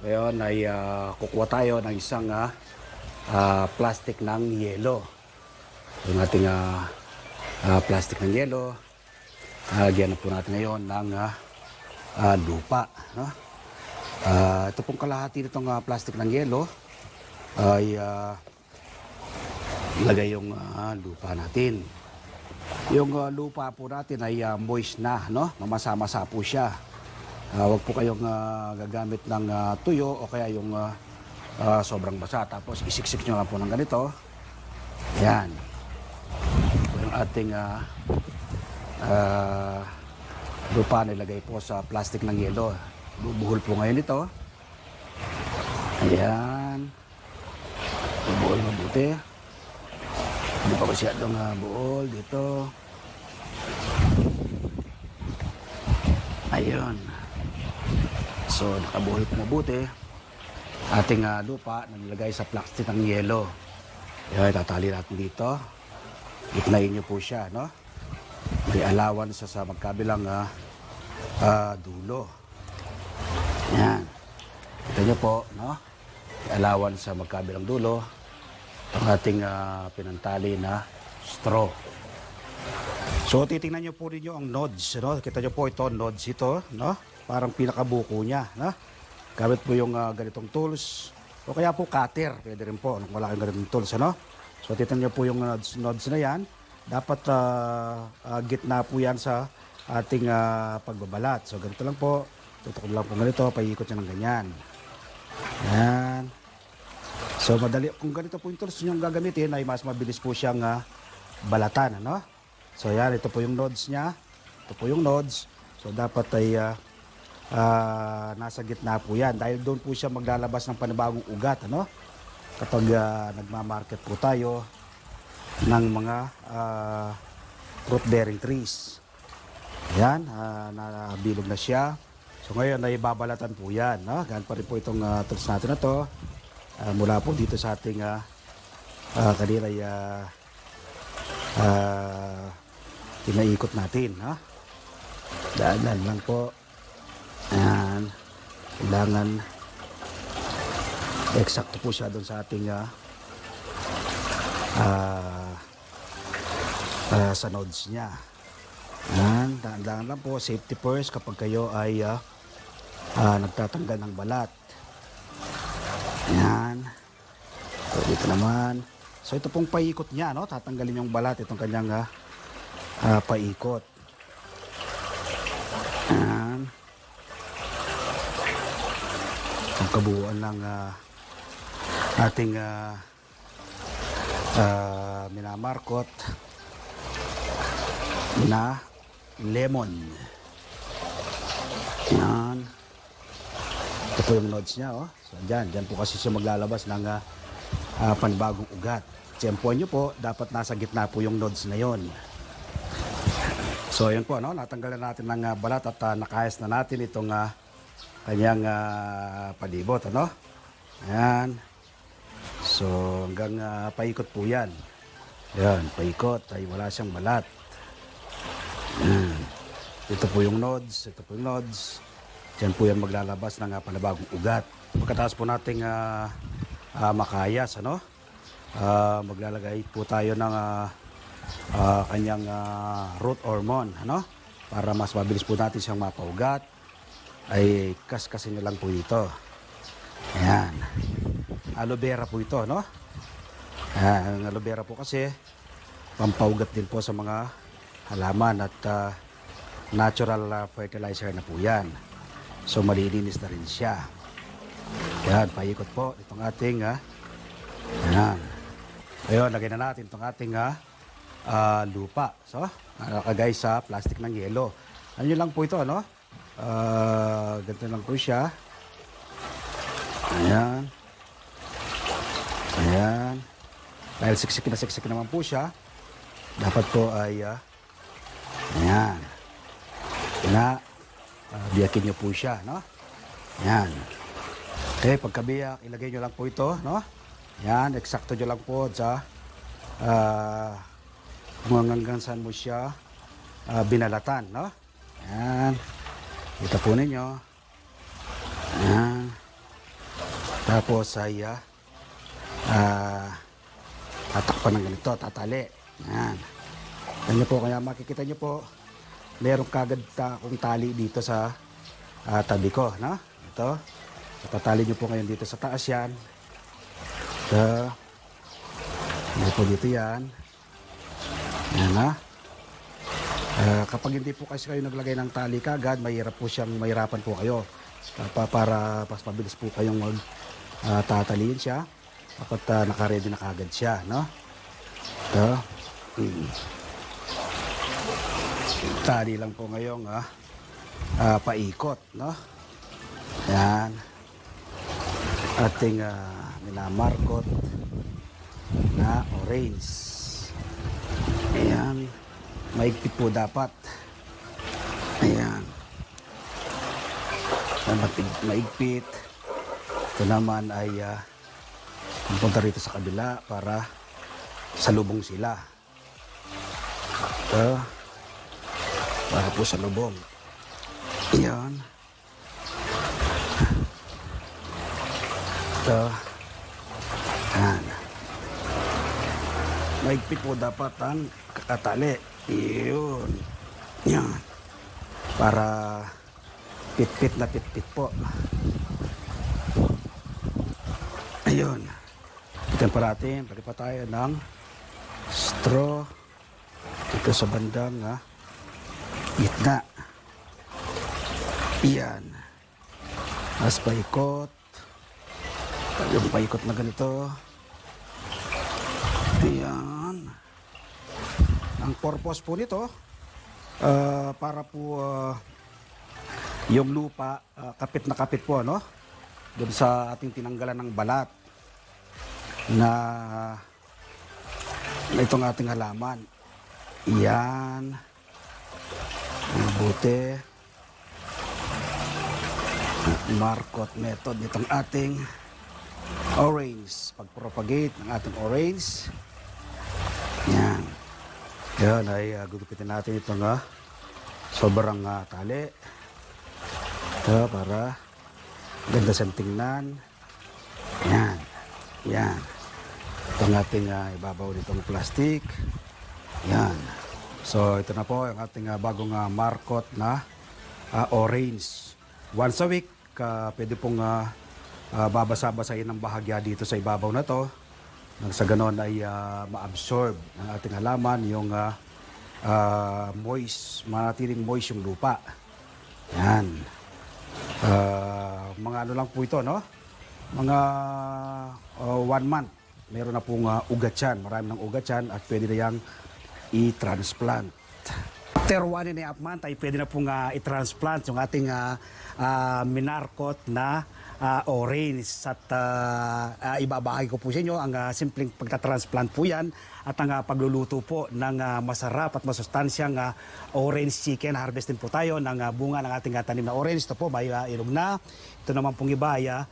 Ngayon ay ah, kukuha tayo ng isang ah, ah, plastic ng yelo. Yung ating ah, ah, plastic ng yelo, lagyan na po natin ngayon ng ah, ah, lupa. No? Ah, ito pong kalahati nitong ah, plastic ng yelo ay ah, ilagay yung ah, lupa natin. Yung ah, lupa po natin ay ah, moist na, no? Mamasa-masa po siya. Ah, huwag po kayong ah, gagamit ng ah, tuyo o kaya yung ah, ah, sobrang basa. Tapos isiksik nyo lang po ng ganito. Yan. Yung ating ah, ah, lupa na ilagay po sa plastic ng yelo. Bubuhol po ngayon ito. Ayan. Bubuhol mabuti. Hindi pa masyadong uh, buol dito. Ayun. So, nakabuhol po mabuti. Ating ah, lupa na nilagay sa plastic ng yelo. Yan, tatali natin dito. Itnayin nyo po siya, no? May allowance sa magkabilang ah, ah, dulo. Yan. Kita nyo po, no? May allowance sa magkabilang dulo ang ating ah, pinantali na straw. So titingnan niyo po ninyo ang nodes, no? Kita niyo po ito, nodes ito, no? Parang pinakabuko niya, no? Gamit po yung ah, ganitong tools o kaya po cutter, pwede rin po, kung wala kayong ganitong tools, ano? So titingnan niyo po yung nodes, nodes na yan. Dapat ah, ah, gitna po yan sa ating ah, pagbabalat. So ganito lang po, tutok lang po ganito, paikot niya ng ganyan. Yan. So madali, kung ganito po yung tools yung gagamitin ay mas mabilis po siyang ah, balatan, ano? So yan, ito po yung nodes niya. Ito po yung nodes. So dapat ay ah, ah, nasa gitna po yan dahil doon po siya maglalabas ng panibagong ugat, ano? Kapag ah, nagmamarket po tayo ng mga ah, fruit bearing trees. Yan, ah, nabilog na siya. So ngayon ay babalatan po yan. No? Ganun pa rin po itong uh, tools natin na to. Ah, mula po dito sa ating uh, uh, kanina ay ah, ah, pinaikot natin. No? Daanan lang po. Ayan. Kailangan eksakto po siya doon sa ating ah, ah, ah, sa nodes niya. Yan, daan lang po, safety first kapag kayo ay ah, ah, nagtatanggal ng balat. Yan. So, dito naman. So, ito pong paikot niya, no? Tatanggalin yung balat, itong kanyang ah, ah, paikot. Yan. Kabuuan ng ah, ating ah, ah, minamarkot na lemon. Yan. Ito po yung nodes niya, oh. So, dyan. Dyan po kasi siya maglalabas ng ah, ah, panibagong ugat. Tiyempuan nyo po, dapat nasa gitna po yung nodes na yon. So, yun po, no? Natanggalan natin ng ah, balat at ah, nakayas na natin itong ah, kanyang ah, palibot, ano? Ayan. So, hanggang ah, paikot po yan. Yan, paikot ay wala siyang balat. Yan. Ito po yung nodes, ito po yung nodes. Diyan po yan maglalabas ng uh, panibagong ugat. Pagkatapos po nating ah, ah, makayas, ano? Ah, maglalagay po tayo ng ah, ah, kanyang ah, root hormone, ano? Para mas mabilis po natin siyang mapaugat. Ay kaskasin nyo lang po ito. Ayan. Aloe vera po ito, no? Ayan, aloe vera po kasi pampaugat din po sa mga halaman at ah, natural ah, fertilizer na po yan. So malilinis na rin siya. Yan, paikot po itong ating ah, yan. Ayun, lagay na natin itong ating ah, ah, lupa. So, nakakagay sa plastic ng yelo. Ano lang po ito, ano? Ah, ganito lang po siya. Ayan. Ayan. Dahil siksik na siksik naman po siya, dapat po ay, ah, ayan. Na, uh, biyakin nyo po siya, no? Ayan. Okay, pagkabiyak, ilagay nyo lang po ito, no? Ayan, eksakto nyo lang po sa ah, kung hanggang saan mo siya ah, binalatan, no? Ayan. Kita po ninyo. Ayan. Tapos ay ah, ah, tatakpan ng ganito, tatali. Yan. Yan po, kaya makikita nyo po, meron kagad ta akong tali dito sa ah, tabi ko. No? Ito. Tatali nyo po ngayon dito sa taas yan. Ito. Hindi po dito yan. Yan ha. Ah, kapag hindi po kasi kayo naglagay ng tali kagad, mahirap po siyang, mahirapan po kayo. Pa, para mas mabilis po kayong mag ah, tataliin siya. Dapat uh, nakaredy na kagad siya, no? Ito. Mm. Tali lang po ngayong ah, ah, paikot, no? Yan. Ating uh, minamarkot na orange. Ayan. Maigpit po dapat. Ayan. Matig, maigpit. Ito naman ay uh, pupunta rito sa kabila para salubong sila. Ito. Para po sa lubong. Ayan. Ito. Ayan. Maigpit po dapat ang kakatali. Iyon. Yan. Para pit-pit na pit-pit po. Ayun. Pitan pa natin. Pa tayo ng straw. Dito sa bandang ha, gitna. Iyan. Mas paikot. Yung paikot na ganito. Ayan. Ang purpose po nito, ah, para po ah, yung lupa, ah, kapit na kapit po, no? Doon sa ating tinanggalan ng balat na, na itong ating halaman. Iyan. Mabuti. Markot method nitong ating orange. Pag-propagate ng ating orange. Yan. Yan ay uh, gugupitin natin itong uh, sobrang uh, tali. Ito para ganda siyang tingnan. Yan. Yan. Itong ating uh, ibabaw nitong plastic. Yan. So ito na po ang ating uh, bagong uh, markot na uh, orange. Once a week, uh, pwede pong uh, uh, babasa-basahin ng bahagya dito sa ibabaw na to. Nang sa ganon ay ah, ma-absorb ng ating halaman yung ah, ah, moist, manatiling moist yung lupa. Yan. Ah, mga ano lang po ito, no? Mga ah, one month. Meron na pong ah, ugat yan. Marami ng ugat yan at pwede na yang i-transplant. After one and a half month ay pwede na pong ah, i-transplant yung ating ah, ah, minarkot na ah, orange at ah, ah, ibabahagi ko po sa inyo ang ah, simpleng pagta-transplant po yan at ang ah, pagluluto po ng ah, masarap at masustansyang ah, orange chicken. Harvestin po tayo ng ah, bunga ng ating ah, tanim na orange. Ito po, may ah, ilog na. Ito naman pong iba ay ah,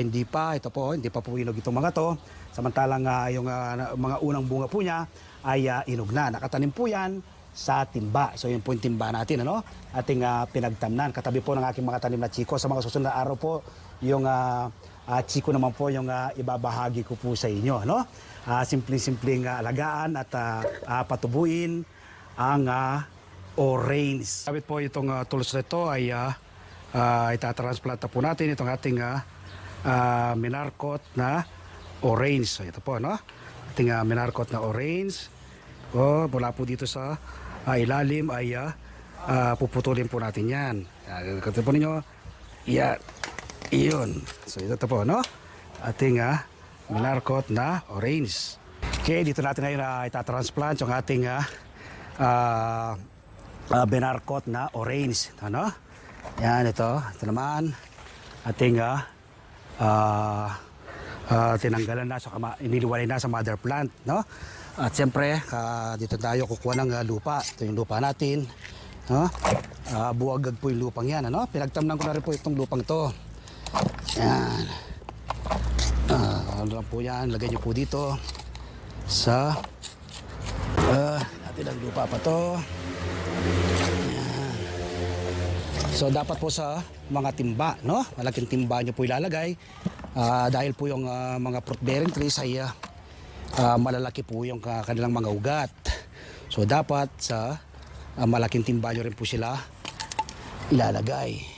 hindi pa. Ito po, hindi pa po inog itong mga to. Samantalang ah, yung na- mga unang bunga po niya ay ah, inog na. Nakatanim po yan sa timba. So yun po yung timba natin, ano? Ating ah, pinagtamnan. Katabi po ng aking mga tanim na chiko. Sa mga susunod na araw po, yung ah, ah, chiko naman po yung ah, ibabahagi ko po sa inyo, no? Ah, simpleng-simpleng ah, alagaan at ah, ah, patubuin ang ah, orange. Sabit po itong ah, tools na ay uh, itatransplant na po natin itong ating ah, ah, minarkot na orange. So ito po, no? Ating ah, minarkot na orange. O, mula po dito sa ah, ilalim ay ah, ah, puputulin po natin yan. Uh, Kata po ninyo, yan. Iyon. So ito po, no? Ating ah, minarkot na orange. Okay, dito natin ngayon uh, itatransplant yung ating ah, ah, ah, binarkot na orange. Ano? Yan, ito. Ito naman. Ating ah, ah, ah, tinanggalan na, so kama, iniliwalay na sa mother plant. No? At siyempre, ah, dito tayo kukuha ng ah, lupa. Ito yung lupa natin. No? Ah, buwagag po yung lupang yan. Ano? Pinagtamnan ko na rin po itong lupang to. Yan. Ah, lang po yan. Lagay nyo po dito sa ah, natin ang lupa pa to. So dapat po sa mga timba, no? Malaking timba nyo po ilalagay. Ah, dahil po yung ah, mga fruit bearing trees ay ah, ah, malalaki po yung ah, kanilang mga ugat. So dapat sa ah, malaking timba nyo rin po sila ilalagay.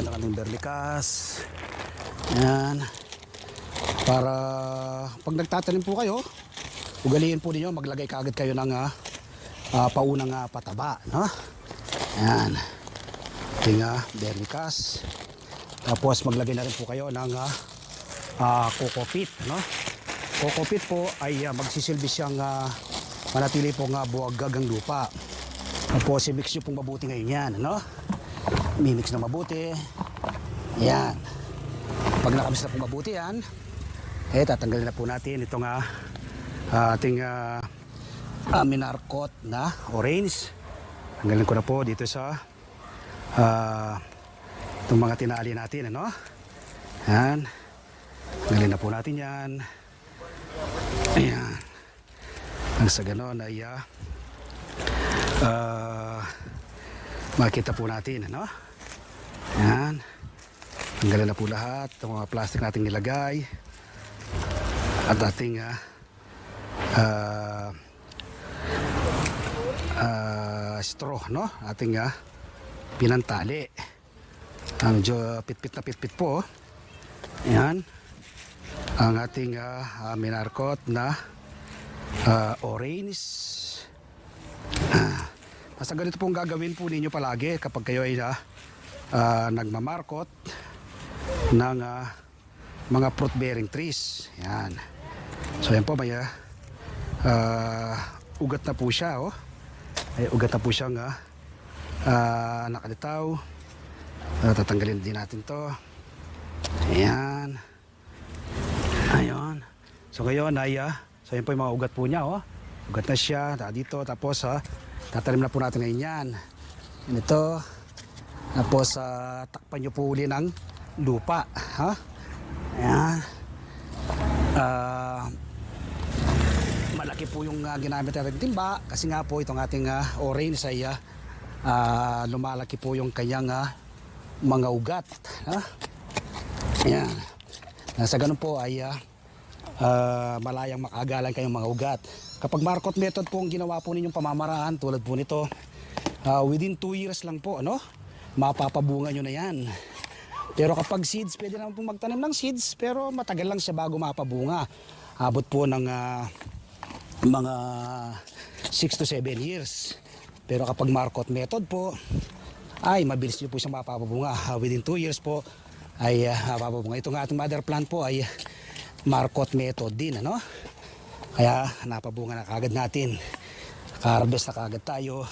Ano kaming berlikas. Yan. Para pag nagtatanim po kayo, ugaliin po ninyo, maglagay kaagad kayo ng ah, ah, paunang ah, pataba. No? Yan. Ating uh, berlikas. Tapos maglagay na rin po kayo ng ah, ah, coco peat. No? Coco peat po ay ah, magsisilbi siyang ah, manatili pong uh, buwagag ang lupa. Tapos i-mix nyo pong mabuti ngayon yan. No? Mimix na mabuti. Yan. Pag nakamix na pong mabuti yan, eh tatanggalin na po natin itong ah, ating uh, minarkot na orange. Tanggalin ko na po dito sa ah, itong mga tinali natin. Ano? Yan. Tanggalin na po natin yan. Ayan. Ang sa ganon ay ah, ah, makita po natin. Ano? Yan. Tanggalin na po lahat ng mga plastic nating nilagay. At ating ah, ah, ah, straw, no? Ating ah, pinantali. Medyo pitpit na pitpit po. Yan. Ang ating ah, ah, minarkot na ah, orange. Ah, basta ganito pong gagawin po ninyo palagi kapag kayo ay ah, ah, nagmamarkot ng ah, mga fruit bearing trees. Yan. So yan po may ah, ah, ugat na po siya oh. Ay ugat na po siyang ah, ah, nakalitaw. Ah, tatanggalin din natin to. Ayan. Ayun. So ngayon ay ah, so yan po yung mga ugat po niya oh. Ugat na siya, dito tapos ah, tatanim na po natin ngayon. Yan ito. Tapos ah, takpan niyo po uli ng lupa, ha? Ayan. Ah, malaki po yung ah, ginamit natin timba kasi nga po itong ating ah, orange ay ah, ah, lumalaki po yung kanyang ah, mga ugat. Ha? Ayan. Ah, Sa ganun po ay ah, ah, malayang makagalan kayong mga ugat. Kapag markot method po ang ginawa po ninyong pamamaraan tulad po nito, ah, within 2 years lang po, ano? Mapapabunga nyo na yan. Pero kapag seeds, pwede naman po magtanim ng seeds, pero matagal lang siya bago mapabunga. Abot po ng ah, mga 6 to 7 years. Pero kapag markot method po, ay mabilis nyo po siyang mapapabunga. Ah, within 2 years po ay uh, mapapabunga. Ito nga ating mother plant po ay markot method din. Ano? Kaya napabunga na kagad natin. Harvest na kagad tayo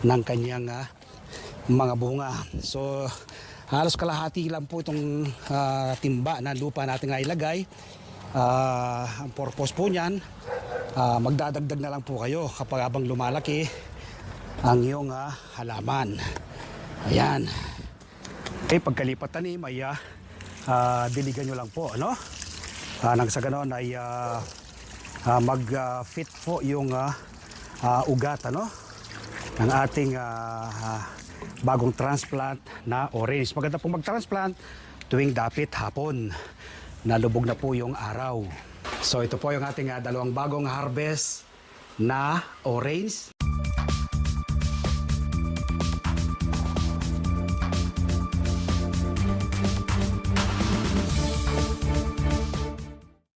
ng kanyang ah, mga bunga. So halos kalahati lang po itong ah, timba na lupa natin nga ilagay. Ah, ang purpose po niyan, ah, magdadagdag na lang po kayo kapag habang lumalaki ang iyong ah, halaman. Ayan. Eh, pagkalipat tanim ay ah, ah, diligan nyo lang po, ano? Ah, nang sa ganon ay ah, ah, mag-fit po yung ah, ah, ugat, ano? Ng ating ah, ah, bagong transplant na orange. Maganda pong mag-transplant tuwing dapit hapon. Nalubog na po yung araw. So ito po yung ating ah, dalawang bagong harvest na orange